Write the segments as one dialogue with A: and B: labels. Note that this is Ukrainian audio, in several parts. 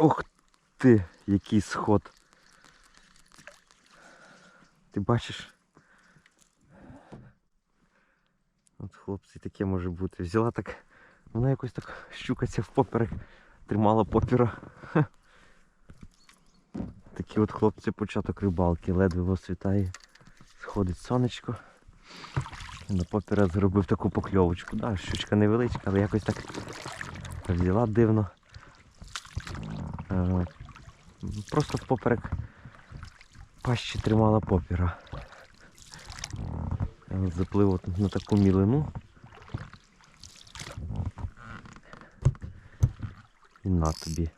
A: Ух ти, який сход. Ти бачиш? От хлопці таке може бути. Взяла так. Вона якось так щукаться в поперек, тримала попіра. Такі от хлопці початок рибалки, ледве восвітає. Сходить сонечко. На попіра зробив таку покльовочку. Да, щучка невеличка, але якось так взяла дивно. Просто впоперек пащі тримала попіра. Заплив на таку мілину. І на тобі.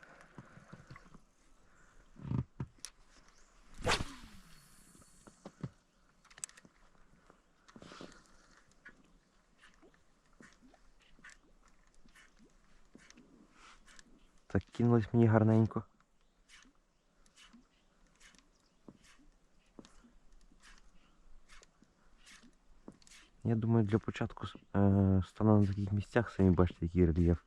A: Так мені гарненько. Я думаю, для початку е, стану на таких місцях, самі бачите, який рельєф.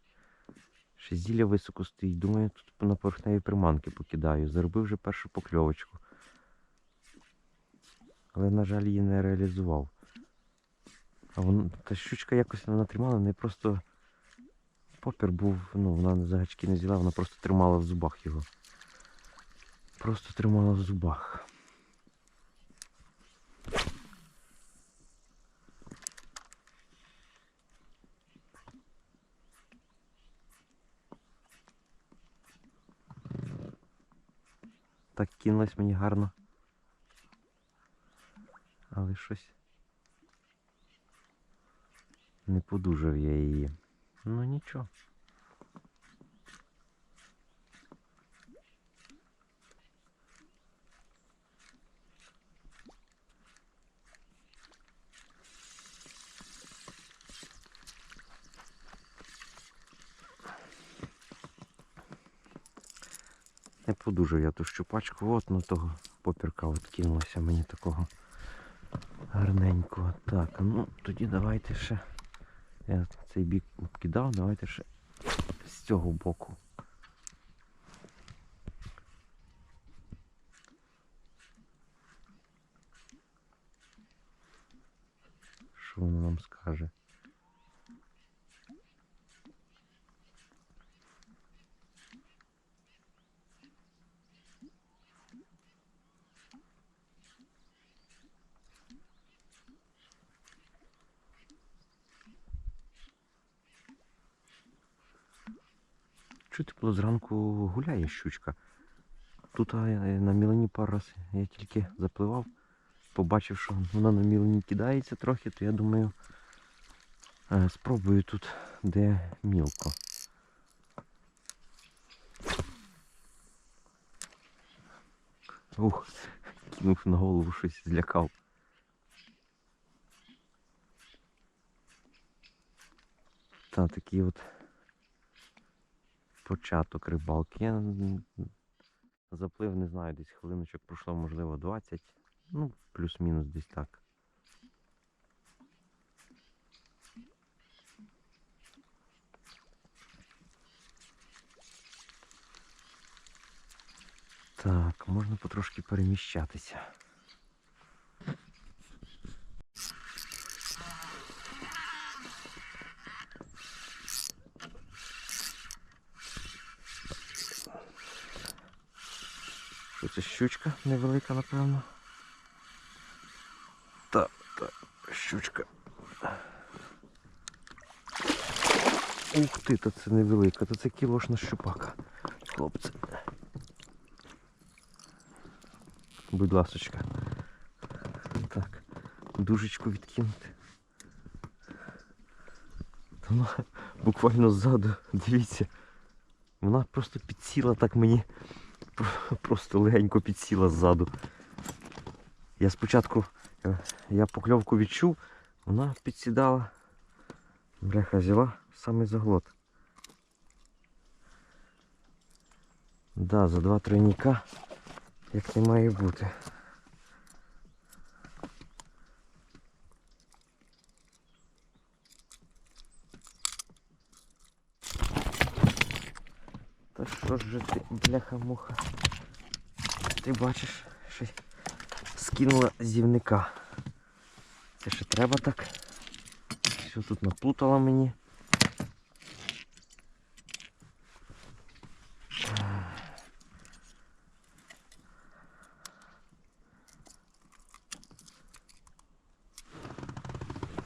A: Ще зілля високо стоїть. Думаю, тут на поверхневі приманки покидаю. Заробив вже першу покльовочку. Але, на жаль, її не реалізував. А вон, та щучка якось вона тримала, не просто попір був, ну, вона за гачки не взяла, вона просто тримала в зубах його. Просто тримала в зубах. Так кинулась мені гарно. Але щось не подужав я її. Ну нічого. Не подужав я ту щупачку, от на того попірка от кинулося мені такого гарненького. Так, ну тоді давайте ще. Я цей бік обкидав, давайте ще з цього боку. Що воно нам скаже? Було зранку гуляє щучка. Тут е, на мілені пару раз я тільки запливав, побачив, що вона на мілені кидається трохи, то я думаю, е, спробую тут, де мілко. Ух, кинув на голову щось злякав. Та такий от початок рибалки. Я заплив, не знаю, десь хвилиночок пройшло, можливо, 20. Ну, плюс-мінус десь так. Так, можна потрошки переміщатися. Що це щучка невелика, напевно. Так, так, щучка. Ух ти, то це невелика, то це кілошна щупака, хлопці. Будь ласочка. Так, дужечку відкинути. Та Вона буквально ззаду, дивіться. Вона просто підсіла так мені. Про- Просто легенько підсіла ззаду. Я спочатку, е, я покльовку відчув, вона підсідала. Бляха взяла саме заглот. Да, за два тройника як не має бути. Ж ти, бляха-муха? Ти бачиш, що скинула зівника. Це ще треба так. Що тут наплутала мені?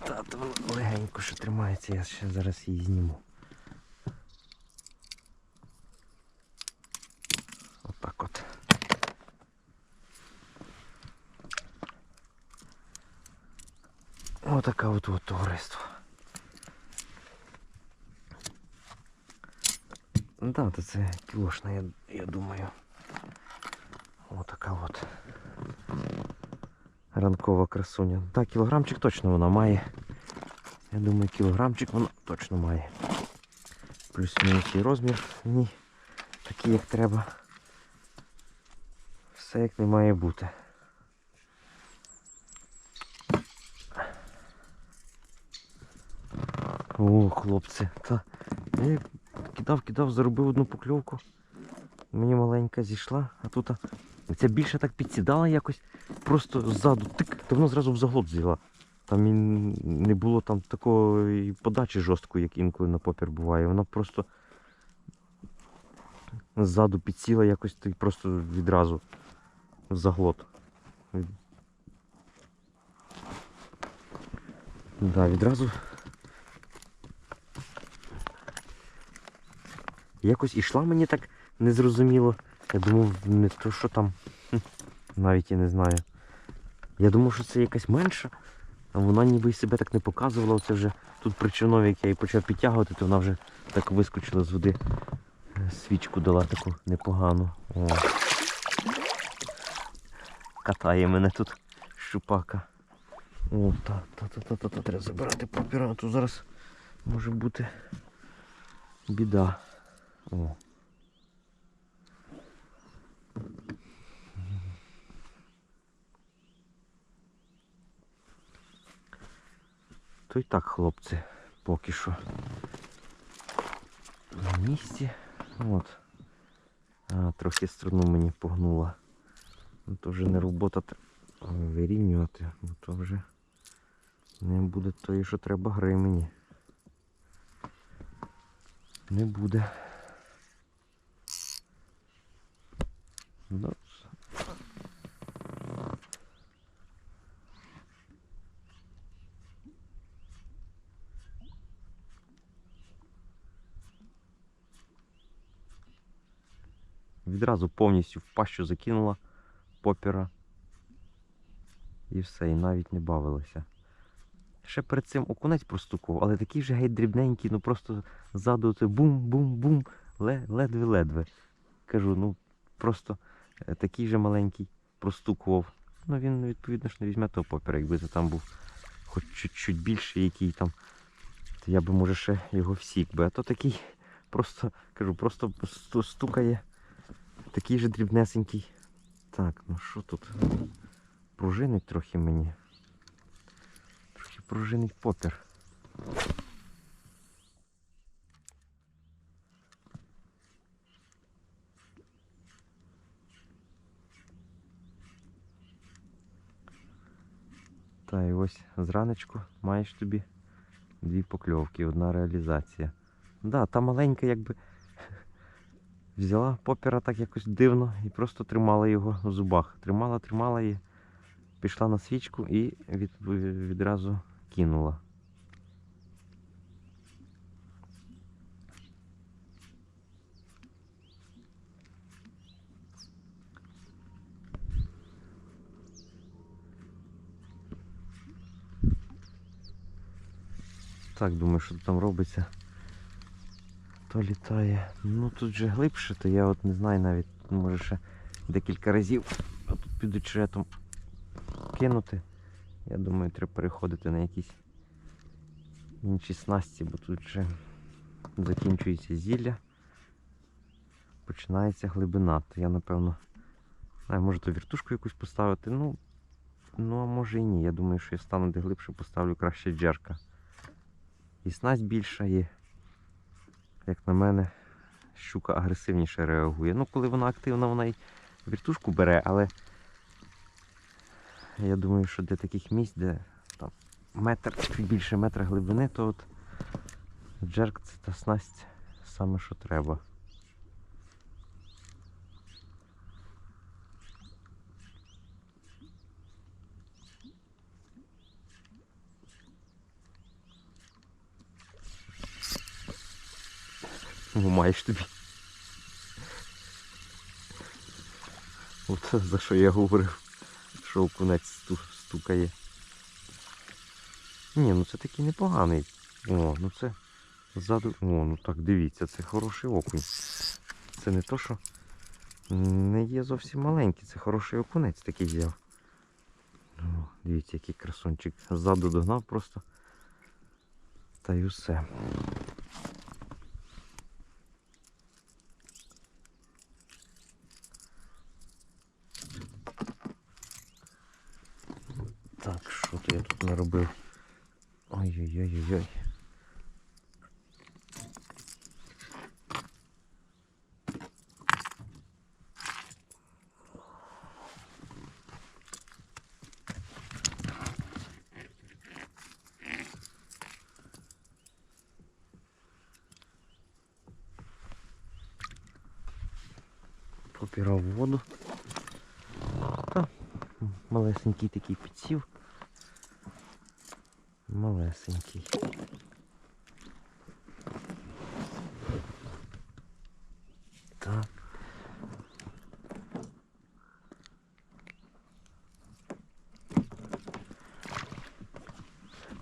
A: Та то воно легенько що тримається, я ще зараз її зніму. Отак от. Отака от, товариство. Да, то це кілошна, я, я думаю. Отака от. Ранкова красуня. Так, кілограмчик точно вона має. Я думаю, кілограмчик вона точно має. Плюс-мінус і розмір. Ні. Такий як треба. Все як не має бути. О, хлопці, та я кидав, кидав, заробив одну покльовку. Мені маленька зійшла, а тут ця більше так підсідала якось, просто ззаду тик, то воно зразу в заглот взяла. Там і не було там такої подачі жорсткої, як інколи на попір буває. Вона просто ззаду підсіла якось й просто відразу в заглот. Да, відразу. Якось ішла мені так незрозуміло. Я думав, не то, що там. Навіть я не знаю. Я думав, що це якась менша, а вона ніби себе так не показувала. Оце вже тут при човнові, як я її почав підтягувати, то вона вже так вискочила з води. Свічку дала таку непогану. О. Катає мене тут щупака. О, та, та, та, та, та, та, треба забирати папіра, а то зараз може бути біда. О. То й так, хлопці, поки що. На місці. От. А, трохи струну мені погнула. Ну, то вже не робота вирівнювати, бо то вже не буде тої, що треба гри мені. Не буде. Ну, Відразу повністю в пащу закинула попіра. І все, і навіть не бавилася. Ще перед цим окунець простукував, але такий же геть дрібненький, ну просто ззаду це бум-бум-бум, ледве-ледве. Кажу, ну просто такий же маленький простукував. Ну він відповідно ж не візьме того попіра, якби це там був хоч чуть-чуть більший, який там, то я би може ще його всік би. А то такий просто, кажу, просто стукає. Такий же дрібнесенький. Так, ну що тут? Пружинить трохи мені. Трохи пружинить попір. Та і ось зранечку маєш тобі дві покльовки, одна реалізація. Да, та маленька якби взяла попіра так якось дивно і просто тримала його в зубах. Тримала, тримала і пішла на свічку і від, відразу кинула. Так, думаю, що там робиться. То літає. Ну тут же глибше, то я от не знаю навіть, може ще декілька разів тут під очеретом кинути. Я думаю, треба переходити на якісь інші снасті, бо тут вже закінчується зілля. Починається глибина. То я напевно. Не, може то віртушку якусь поставити. Ну, ну а може і ні. Я думаю, що я стану де глибше, поставлю краще джерка. І снасть більша є, як на мене, щука агресивніше реагує. Ну, коли вона активна, вона й віртушку бере, але я думаю, що для таких місць, де там метр, більше метра глибини, то от джерк це та снасть саме що треба. Маєш тобі. От за що я говорив, що окунець сту- стукає. Ні, ну це такий непоганий. О, ну це ззаду. О, ну так, дивіться, це хороший окунь. Це не то, що не є зовсім маленький, це хороший окунець такий взяв. О, дивіться, який красончик. Ззаду догнав просто. Та й усе. Так, що то я тут наробив? Ой-ой-ой-ой-ой. Попірав воду. Та, малесенький такий підсів. Малесенький. Так.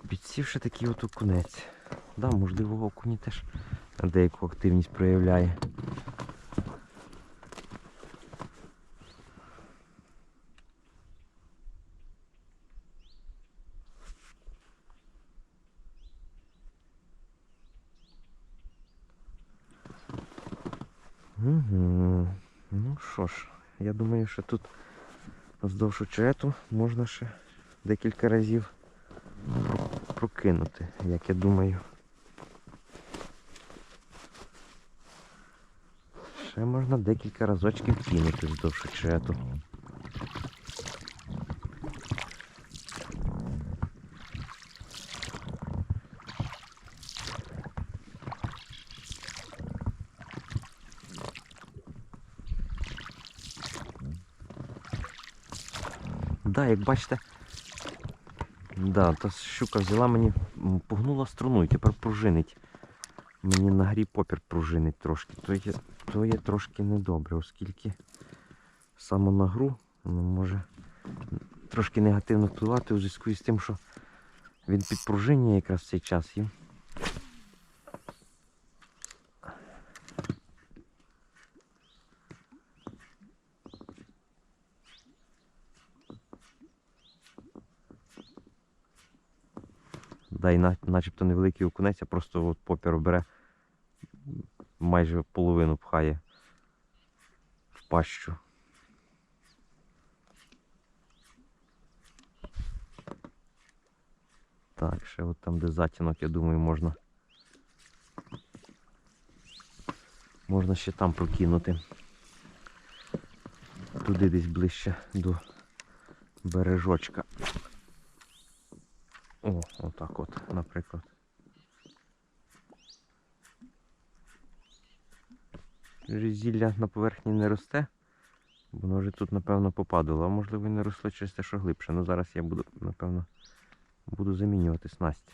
A: Підсівши такий от окунець. Да, можливо, окуні теж деяку активність проявляє. Угу. Ну що ж, я думаю, що тут вздовж очерету можна ще декілька разів прокинути, як я думаю. Ще можна декілька разочків кинути вздовж очерету. Да, як бачите, да, та щука взяла мені, погнула струну і тепер пружинить. Мені на грі попір пружинить трошки. То є, то є трошки недобре, оскільки саме на гру воно може трошки негативно впливати у зв'язку з тим, що він підпружинює якраз в цей час. І Да, і на- начебто невеликий окунець, а просто от попір бере майже половину пхає в пащу. Так, ще от там, де затінок, я думаю, можна. Можна ще там прокинути. Туди десь ближче до бережочка. О, отак от, наприклад. Зілля на поверхні не росте. Воно вже тут, напевно, попадало, а можливо і не росло через те, що глибше. Ну зараз я буду, напевно, буду замінювати снасть.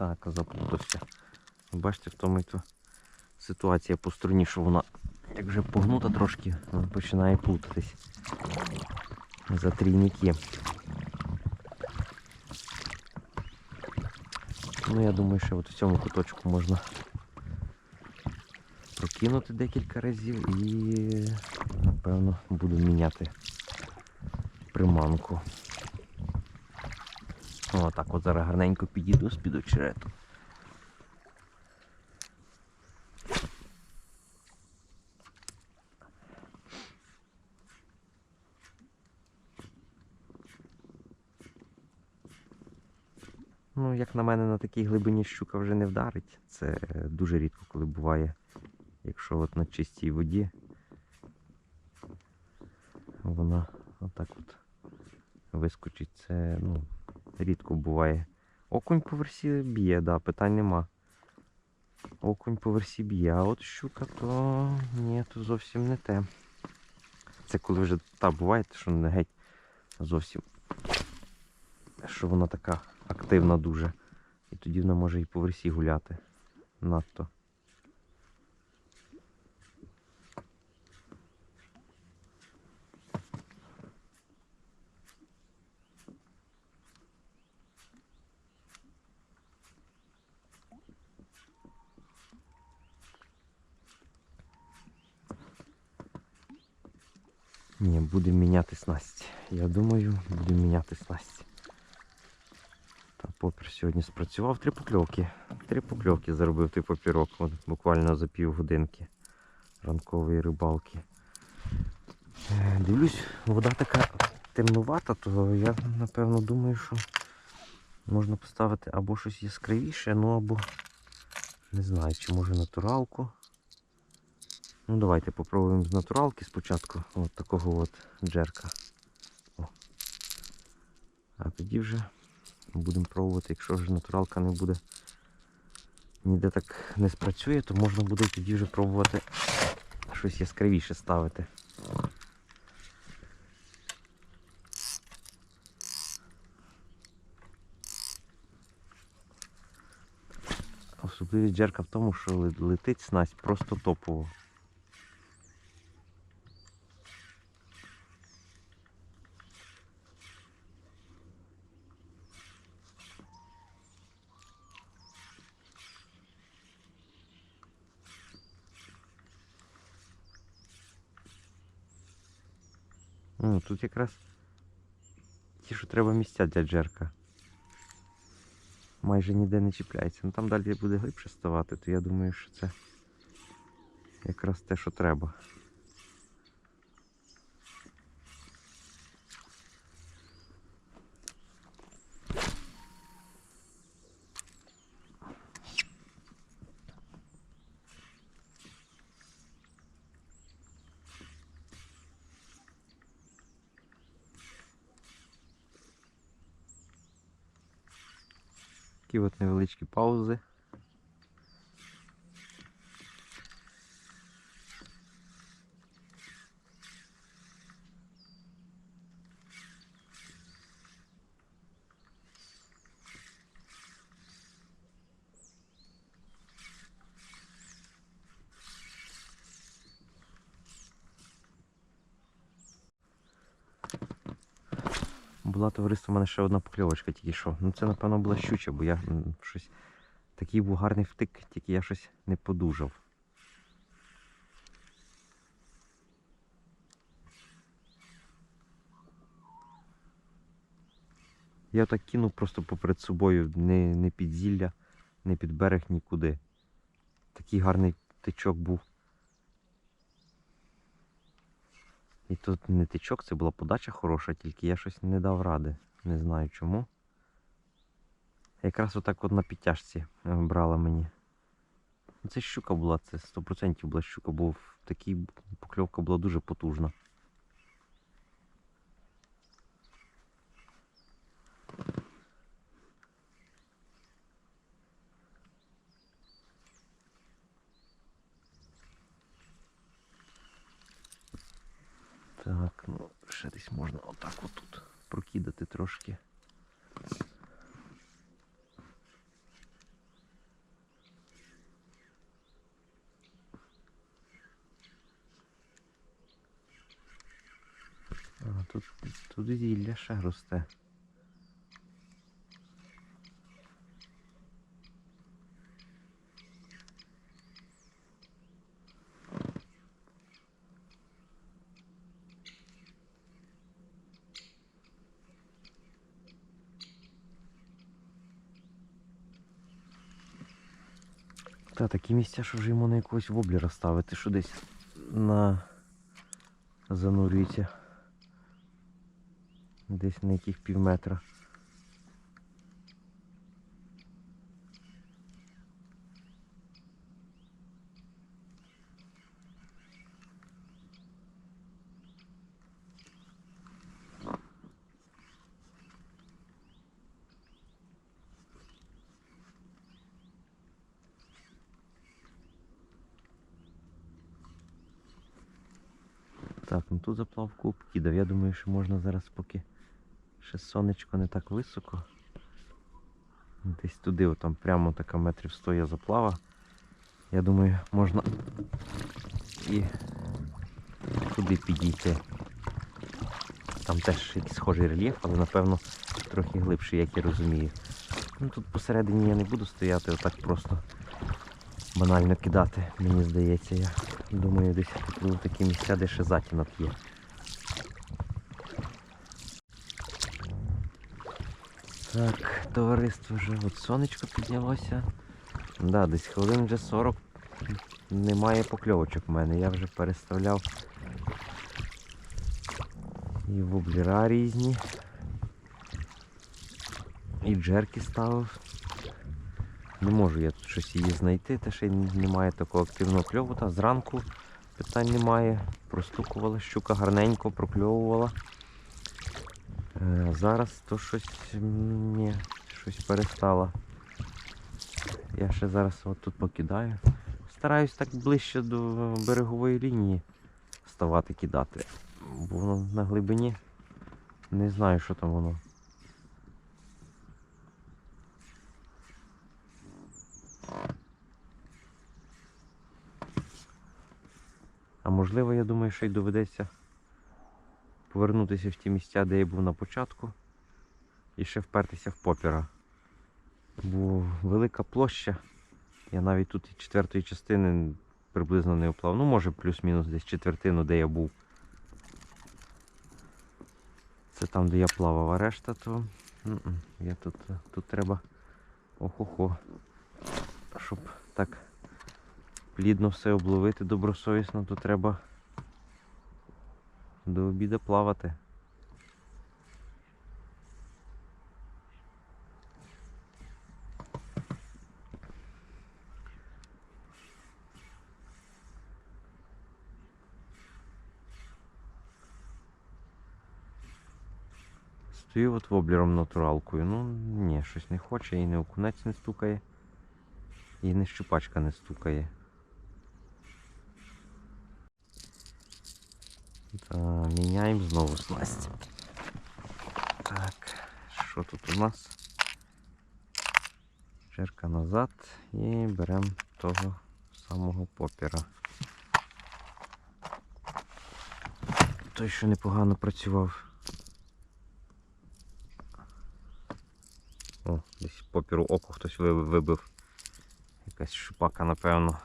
A: Так, заплутався. Бачите, в тому і то ситуація по струні, що вона як вже погнута трошки, вона починає плутатись. За трійники. Ну я думаю, що от в цьому куточку можна прокинути декілька разів і напевно буду міняти приманку. О, так от зараз гарненько підійду з-під очерету. Як на мене, на такій глибині щука вже не вдарить. Це дуже рідко, коли буває, якщо от на чистій воді вона отак от вискочить. Це ну, рідко буває. Окунь по версі б'є, да, питань нема. Окунь по версі б'є, а от щука, то ні, то зовсім не те. Це коли вже та буває, що не геть зовсім. Що вона така активна дуже. І тоді вона може і по версі гуляти надто. Ні, будемо міняти снасть. Я думаю, будемо міняти снасть. Попір сьогодні спрацював три покльовки. Три покльовки заробив той попірок от, буквально за півгодинки ранкової рибалки. Е, Дивлюсь, вода така темнувата, то я напевно думаю, що можна поставити або щось яскравіше, ну або не знаю, чи може натуралку. Ну давайте попробуємо з натуралки спочатку. От такого от джерка. О. А тоді вже будемо пробувати, якщо вже натуралка не буде ніде так не спрацює, то можна буде тоді вже пробувати щось яскравіше ставити. Особливість джерка в тому, що летить снасть просто топово. Ну, тут якраз ті, що треба місця для джерка. Майже ніде не чіпляється. Ну там далі буде глибше ставати, то я думаю, що це якраз те, що треба. Такі от невеличкі Була товариство, у мене ще одна покльовочка тільки що. Ну це напевно була щуча, бо я щось. Такий був гарний втик, тільки я щось не подужав. Я так кинув просто поперед собою, не, не під зілля, не під берег нікуди. Такий гарний тичок був. І тут не тичок, це була подача хороша, тільки я щось не дав ради. Не знаю чому. Якраз отак от на підтяжці е, брала мені. Це щука була, це 100% була щука, бо в такій покльовка була дуже потужна. Так, ну ще десь можна отак отут прокидати трошки. А, тут, тут зілля ще росте. Та такі місця, що вже йому на якогось воблера ставити, що десь на занурюється. Десь на яких пів метра. Так, ну тут заплав куб. Я думаю, що можна зараз поки ще сонечко не так високо. Десь туди, от там прямо така метрів 100 я заплава. Я думаю, можна і туди підійти. Там теж якийсь схожий рельєф, але напевно трохи глибший, як я розумію. Ну тут посередині я не буду стояти, отак просто банально кидати, мені здається. Я думаю, десь тут такі місця, де ще затінок є. Так, товариство вже от сонечко піднялося. Да, десь хвилин вже 40 немає покльовочок в мене. Я вже переставляв і воблера різні. І джерки ставив. Не можу я тут щось її знайти, те ще немає такого активного кльову. Та зранку питань немає. Простукувала щука гарненько, прокльовувала. Е, зараз то щось м, ні, щось перестала. Я ще зараз от тут покидаю. Стараюсь так ближче до берегової лінії ставати кидати. Бо воно на глибині. Не знаю, що там воно. А можливо, я думаю, що й доведеться повернутися в ті місця, де я був на початку, і ще впертися в попіра. Бо велика площа. Я навіть тут четвертої частини приблизно не оплав. Ну, може, плюс-мінус десь четвертину, де я був. Це там, де я плавав, а решта, то я тут, тут треба охо-хо. Щоб так плідно все обловити добросовісно, то треба до обіду плавати. Стою от воблером натуралкою. Ну ні, щось не хоче, і не окунець не стукає, і не щупачка не стукає. Міняємо знову снасть. Так, що тут у нас? Черка назад і беремо того самого попіра. Той, що непогано працював. О, десь попіру око хтось ви- вибив. Якась шипака, напевно.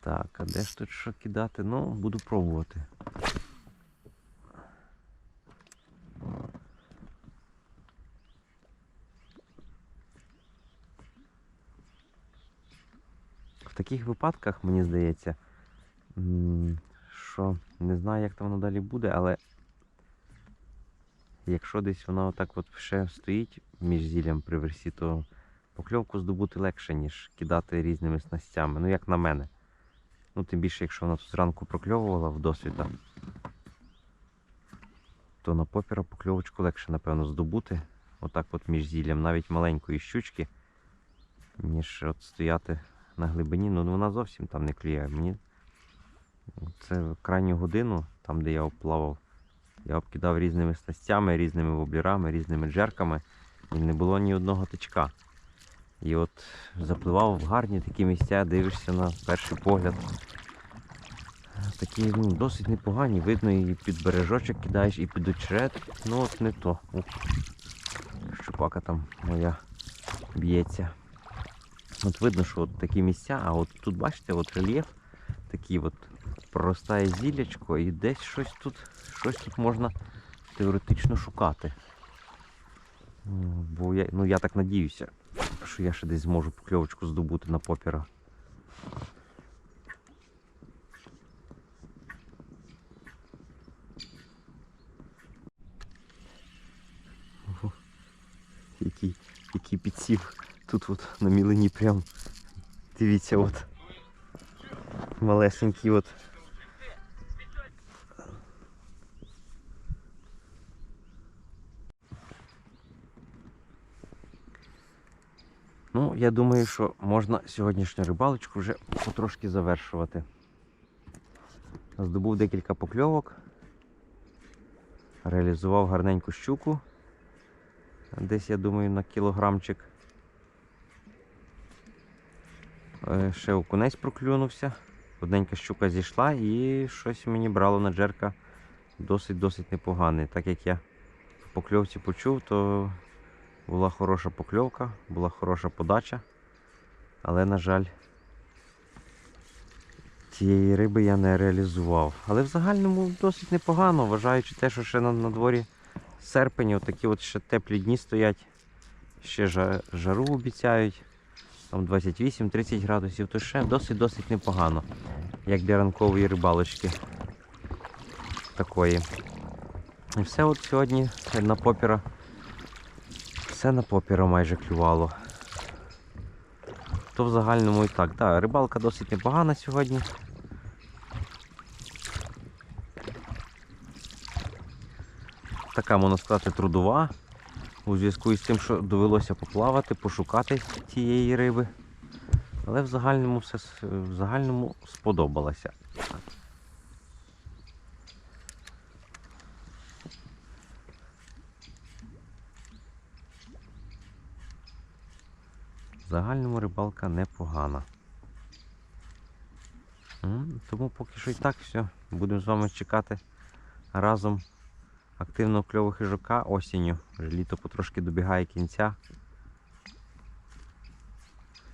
A: Так, а де ж тут що кидати? Ну, буду пробувати. В таких випадках, мені здається, що не знаю, як там воно далі буде, але якщо десь вона отак от ще стоїть між зіллям при версі, то покльовку здобути легше, ніж кидати різними снастями. Ну, як на мене. Ну, тим більше, якщо вона тут зранку прокльовувала в досвіта, то на попіра покльовочку легше, напевно, здобути. Отак от між зіллям, навіть маленької щучки, ніж от стояти на глибині. Ну вона зовсім там не клює. Мені це в крайню годину, там де я оплавав, я обкидав різними снастями, різними воблерами, різними джерками, і не було ні одного тичка. І от запливав в гарні такі місця, дивишся на перший погляд. Такі ну, досить непогані, видно, і під бережочок кидаєш, і під очерет. Ну от не то. Ух, щупака там моя б'ється. От видно, що от такі місця, а от тут бачите, от рельєф такий от проростає зіллячко і десь щось тут, щось тут можна теоретично шукати. Бо я, ну я так надіюся, що я ще десь зможу покльовочку здобути на попіра. Ого, Який, який підсів. Тут от на мілині прям. Дивіться, от. Малесенький от. Ну, я думаю, що можна сьогоднішню рибалочку вже потрошки завершувати. Здобув декілька покльовок. Реалізував гарненьку щуку. Десь, я думаю, на кілограмчик. Е, Ще окунець проклюнувся. Одненька щука зійшла і щось мені брало на джерка досить-досить непогане. Так як я в покльовці почув, то була хороша покльовка, була хороша подача. Але, на жаль, цієї риби я не реалізував. Але в загальному досить непогано, вважаючи те, що ще на, на дворі серпень, отакі от ще теплі дні стоять, ще жару обіцяють. Там 28-30 градусів, то ще досить-досить непогано, як для ранкової рибалочки такої. І все от сьогодні на попіра. Все на попіра майже клювало. То в загальному і так. Да, рибалка досить непогана сьогодні. Така, можна сказати, трудова. У зв'язку із тим, що довелося поплавати, пошукати цієї риби. Але в загальному все в загальному сподобалося. Загальному рибалка непогана. Тому поки що і так все. Будемо з вами чекати разом активного кльового хижака осінню. Вже літо потрошки добігає кінця.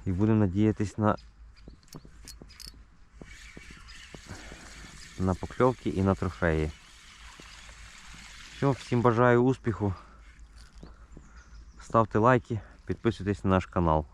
A: І будемо надіятись на, на покльовки і на трофеї. Все, всім бажаю успіху. Ставте лайки, підписуйтесь на наш канал.